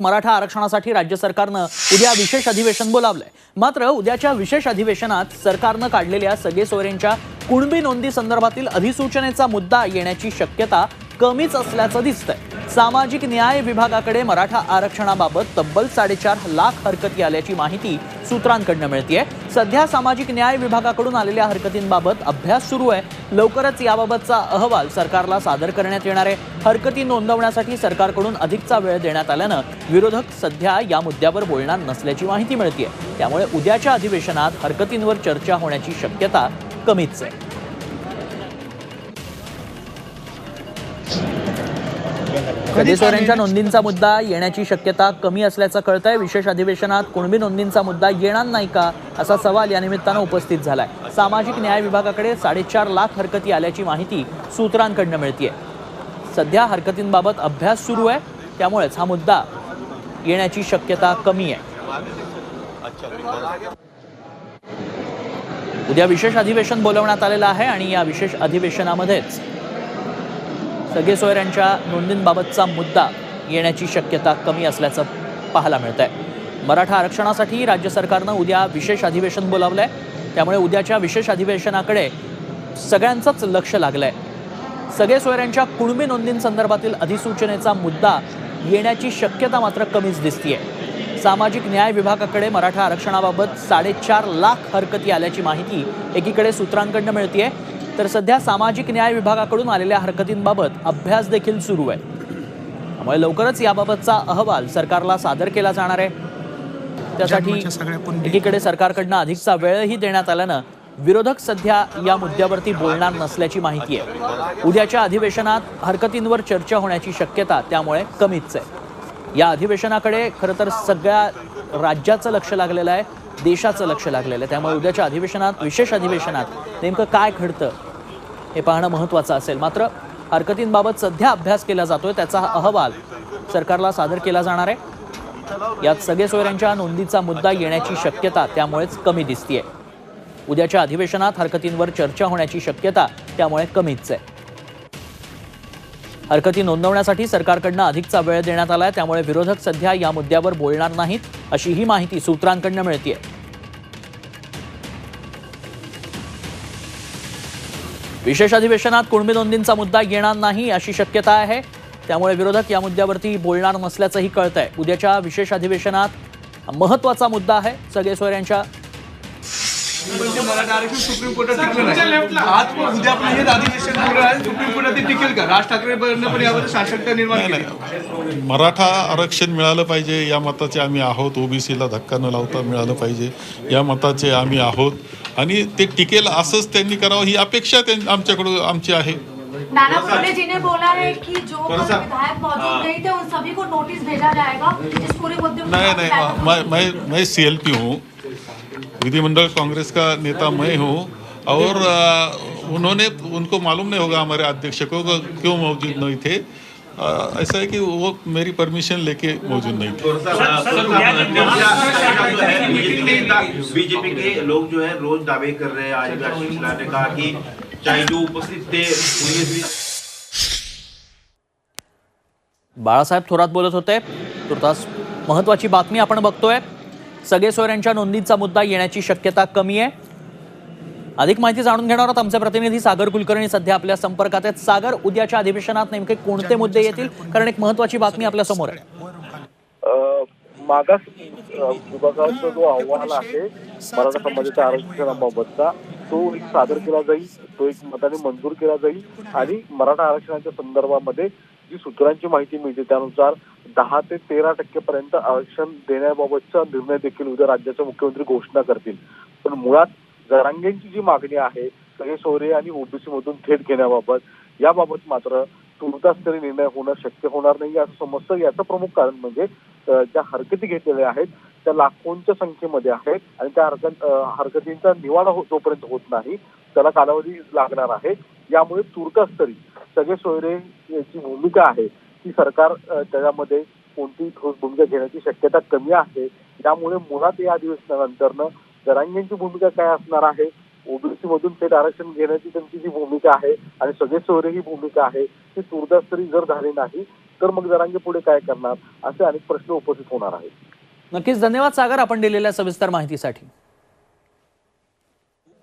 मराठा आरक्षणासाठी राज्य सरकारनं उद्या विशेष अधिवेशन बोलावलंय. मात्र उद्याच्या विशेष अधिवेशनात सरकारनं काढलेल्या सगळे सोयऱ्यांच्या कुणबी नोंदी संदर्भातील अधिसूचनेचा मुद्दा येण्याची शक्यता कमीच असल्याचं दिसतंय. सामाजिक न्याय विभागाकडे मराठा आरक्षणाबाबत तब्बल साडेचार लाख हरकती आल्याची माहिती सूत्रांकडनं मिळतीये. सध्या सामाजिक न्याय विभागाकडून आलेल्या हरकतींबाबत अभ्यास सुरू आहे. लवकरच याबाबतचा अहवाल सरकारला सादर करण्यात येणार आहे. हरकती नोंदवण्यासाठी सरकारकडून अधिकचा वेळ देण्यात आल्यानं विरोधक सध्या या मुद्द्यावर बोलणार नसल्याची माहिती मिळतीये. त्यामुळे उद्याच्या अधिवेशनात हरकतींवर चर्चा होण्याची शक्यता कमीच आहे. सदस्यांच्या नोंदींचा मुद्दा येण्याची शक्यता कमी असल्याचं कळतंय. विशेष अधिवेशनात कुणबी नोंदींचा मुद्दा येणार नाही का असा सवाल या निमित्तानं उपस्थित झालाय. सामाजिक न्याय विभागाकडे साडेचार लाख हरकती आल्याची माहिती सूत्रांकडनं मिळतीये. सध्या हरकतींबाबत अभ्यास सुरू आहे. त्यामुळेच हा मुद्दा येण्याची शक्यता कमी आहे उद्या विशेष अधिवेशन बोलवण्यात आलेलं आहे आणि या विशेष अधिवेशनामध्येच सगळे सोयऱ्यांच्या नोंदींबाबतचा मुद्दा येण्याची शक्यता कमी असल्याचं पाहायला मिळत आहे मराठा आरक्षणासाठी राज्य सरकारनं उद्या विशेष अधिवेशन बोलावलं आहे त्यामुळे उद्याच्या विशेष अधिवेशनाकडे सगळ्यांचंच लक्ष लागलं आहे सगळे सोयऱ्यांच्या कुणबी नोंदींसंदर्भातील अधिसूचनेचा मुद्दा येण्याची शक्यता मात्र कमीच दिसतीये. सामाजिक न्याय विभागाकडे मराठा आरक्षणाबाबत साडेचार लाख हरकती आल्याची माहिती एकीकडे सूत्रांकडनं मिळतीये तर सध्या सामाजिक न्याय विभागाकडून आलेल्या हरकतींबाबत अभ्यास देखील सुरू आहे. त्यामुळे लवकरच याबाबतचा अहवाल सरकारला सादर केला जाणार आहे. त्यासाठी. एकीकडे सरकारकडनं अधिकचा वेळही देण्यात आल्यानं विरोधक सध्या या मुद्द्यावरती बोलणार नसल्याची माहिती आहे. उद्याच्या अधिवेशनात हरकतींवर चर्चा होण्याची शक्यता त्यामुळे कमीच आहे. या अधिवेशनाकडे खरं तर सगळ्या राज्याचं लक्ष लागलेलं आहे देशाचं लक्ष लागलेलं आहे. त्यामुळे उद्याच्या अधिवेशनात विशेष अधिवेशनात नेमकं काय घडतं हे पाहणं महत्त्वाचं असेल. मात्र हरकतींबाबत सध्या अभ्यास केला जातोय त्याचा हा अहवाल सरकारला सादर केला जाणार आहे. यात सगळे सोयऱ्यांच्या नोंदीचा मुद्दा येण्याची शक्यता त्यामुळेच कमी दिसतीये. उद्याच्या अधिवेशनात हरकतींवर चर्चा होण्याची शक्यता त्यामुळे कमीच आहे. हरकती नोंदवण्यासाठी सरकारकडनं अधिकचा वेळ देण्यात आलाय त्यामुळे विरोधक सध्या या मुद्द्यावर बोलणार नाहीत अशी ही माहिती सूत्रांकडनं मिळतीये. विशेष अधिवेशनात कुणबी नोंदींचा मुद्दा येणार नाही अशी शक्यता आहे. त्यामुळे विरोधक या मुद्द्यावरती बोलणार नसल्याचंही कळतंय. उद्याच्या विशेष अधिवेशनात महत्त्वाचा मुद्दा आहे. सगळे सोयऱ्यांच्या मराठा आरक्षण सुप्रीम कोर्टात मराठा आरक्षण मिळालं पाहिजे या मताचे आम्ही आहोत. ओबीसीला धक्का न लावता मिळालं पाहिजे. या मताचे आम्ही आहोत. आणि ते टिकेल असंच त्यांनी करावं ही अपेक्षा त्यां- आमच्याकडून आमची आहे. नाना पटोले जी ने बोला है कि जो विधायक मौजूद नहीं थे उन सभी को नोटिस भेजा जाएगा इस पूरे मुद्दे को नहीं नहीं मैं मैं मैं सी एल पी हूँ. विधिमंडल कांग्रेस का नेता मैं हूँ. और उन्होंने उनको मालूम नहीं होगा हमारे अध्यक्ष को क्यों मौजूद नहीं थे। अ, ऐसा है कि वो मेरी परमिशन लेके मौजूद नहीं थे। बीजेपी के लोग जो है रोज दावे कर रहे हैं। आज भी आशीष ने कहा कि चाहे जो उपस्थित थे बाळासाहेब थोरात बोलत होते तुर्तास महत्वाची बातमी आपण बघतोय. सगळे सोयऱ्यांच्या नोंदींचा मुद्दा येण्याची शक्यता कमी आहे. अधिक माहिती जाणून घेणार आहोत आमचे प्रतिनिधी सागर कुलकर्णी. सध्या आपल्या संपर्कात आहेत. सागर उद्याच्या अधिवेशनात नेमके कोणते मुद्दे येतील? कारण एक महत्वाची बातमी आपल्यासमोर आहे मागास विभागाचा जो अहवाल आहे मराठा समाजाच्या आरक्षणाबाबतचा तो एक सादर केला जाईल तो एक मताने मंजूर केला जाईल आणि मराठा आरक्षणाच्या संदर्भामध्ये जी सूत्रांची माहिती मिळते त्यानुसार दहा ते तेरा टक्केपर्यंत आरक्षण देण्याबाबतचा निर्णय देखील उद्या राज्याचे मुख्यमंत्री घोषणा करतील. पण मुळात जरांगेंची जी मागणी आहे सगळे सोयरे आणि ओबीसी मधून थेट घेण्याबाबत याबाबत मात्र तुर्तास तरी निर्णय होणं शक्य होणार नाही असं समजतं. याचं प्रमुख कारण म्हणजे ज्या हरकती घेतलेल्या आहेत त्या लाखोंच्या संख्येमध्ये आहेत आणि त्या हरकत हरकतींचा निवाडा हो- जोपर्यंत होत नाही त्याला कालावधी लागणार आहे. यामुळे तुर्तास तरी सगळे सोयरे याची भूमिका आहे की सरकार त्याच्यामध्ये कोणतीही ठोस भूमिका घेण्याची शक्यता कमी आहे. त्यामुळे मुळात या अधिवेशनानंतरनं जरांगेंची भूमिका काय असणार आहे? ओबीसी मधून थेट आरक्षण घेण्याची त्यांची जी भूमिका आहे आणि सगळे सोयरे ही भूमिका आहे ती तुर्तास तरी जर झाली नाही तर मग जरांगे पुढे काय करणार? असे अनेक प्रश्न उपस्थित होणार आहेत. नक्कीच. धन्यवाद सागर आपण दिलेल्या सविस्तर माहितीसाठी.